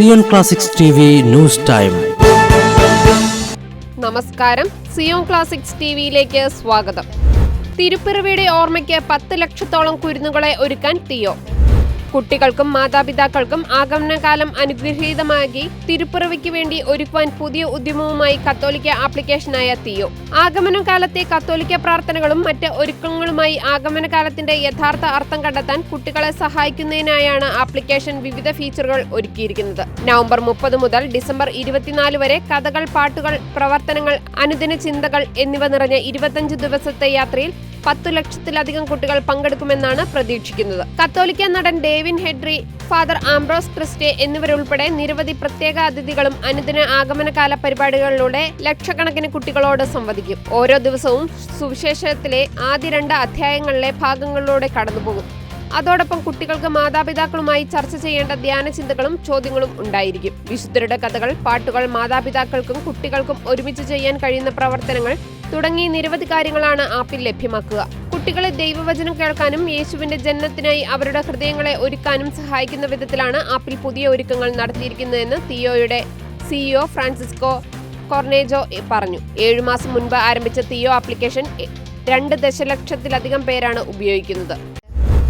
Zion classics T V news time. നമസ്കാരം. Zion classics ടിവിയിലേക്ക് സ്വാഗതം. തിരുപ്പിറവിയുടെ ഓർമ്മയ്ക്ക് പത്ത് ലക്ഷത്തോളം കുരുന്നുകളെ ഒരുക്കാൻ തിയോ കുട്ടികൾക്കും മാതാപിതാക്കൾക്കും ആഗമനകാലം അനുഗ്രഹീതമാക്കി തിരുപ്പിറവിക്ക് വേണ്ടി ഒരുക്കുവാൻ പുതിയ ഉദ്യമവുമായി കത്തോലിക്ക ആപ്ലിക്കേഷനായ തിയോ. ആഗമനകാലത്തെ കത്തോലിക്ക പ്രാർത്ഥനകളും മറ്റ് ഒരുക്കങ്ങളുമായി ആഗമനകാലത്തിന്റെ യഥാർത്ഥ അർത്ഥം കണ്ടെത്താൻ കുട്ടികളെ സഹായിക്കുന്നതിനായാണ് ആപ്ലിക്കേഷൻ വിവിധ ഫീച്ചറുകൾ ഒരുക്കിയിരിക്കുന്നത്. നവംബർ മുപ്പത് മുതൽ ഡിസംബർ ഇരുപത്തിനാല് വരെ കഥകൾ പാട്ടുകൾ പ്രവർത്തനങ്ങൾ അനുദിന ചിന്തകൾ എന്നിവ നിറഞ്ഞ ഇരുപത്തഞ്ച് ദിവസത്തെ യാത്രയിൽ പത്തു ലക്ഷത്തിലധികം കുട്ടികൾ പങ്കെടുക്കുമെന്നാണ് പ്രതീക്ഷിക്കുന്നത്. കത്തോലിക്ക നടൻ ഡേവിൻ ഹെഡ്രി ഫാദർ ആംബ്രോസ് ക്രിസ്റ്റെ എന്നിവരുൾപ്പെടെ നിരവധി പ്രത്യേക അതിഥികളും അനുദിന ആഗമനകാല പരിപാടികളിലൂടെ ലക്ഷക്കണക്കിന് കുട്ടികളോട് സംവദിക്കും. ഓരോ ദിവസവും സുവിശേഷത്തിലെ ആദ്യ രണ്ട് അധ്യായങ്ങളിലെ ഭാഗങ്ങളിലൂടെ കടന്നുപോകും. അതോടൊപ്പം കുട്ടികൾക്ക് മാതാപിതാക്കളുമായി ചർച്ച ചെയ്യേണ്ട ധ്യാന ചിന്തകളും ചോദ്യങ്ങളും ഉണ്ടായിരിക്കും. വിശുദ്ധരുടെ കഥകൾ പാട്ടുകൾ മാതാപിതാക്കൾക്കും കുട്ടികൾക്കും ഒരുമിച്ച് ചെയ്യാൻ കഴിയുന്ന പ്രവർത്തനങ്ങൾ തുടങ്ങി നിരവധി കാര്യങ്ങളാണ് ആപ്പിൽ ലഭ്യമാക്കുക. കുട്ടികളെ ദൈവവചനം കേൾക്കാനും യേശുവിന്റെ ജന്മത്തിനായി അവരുടെ ഹൃദയങ്ങളെ ഒരുക്കാനും സഹായിക്കുന്ന വിധത്തിലാണ് ആപ്പിൽ പുതിയ ഒരുക്കങ്ങൾ നടത്തിയിരിക്കുന്നതെന്ന് തിയോയുടെ സിഇഒ ഫ്രാൻസിസ്കോ കൊർണേജോ പറഞ്ഞു. ഏഴു മാസം മുൻപ് ആരംഭിച്ച തിയോ ആപ്ലിക്കേഷൻ രണ്ട് ദശലക്ഷത്തിലധികം പേരാണ് ഉപയോഗിക്കുന്നത്.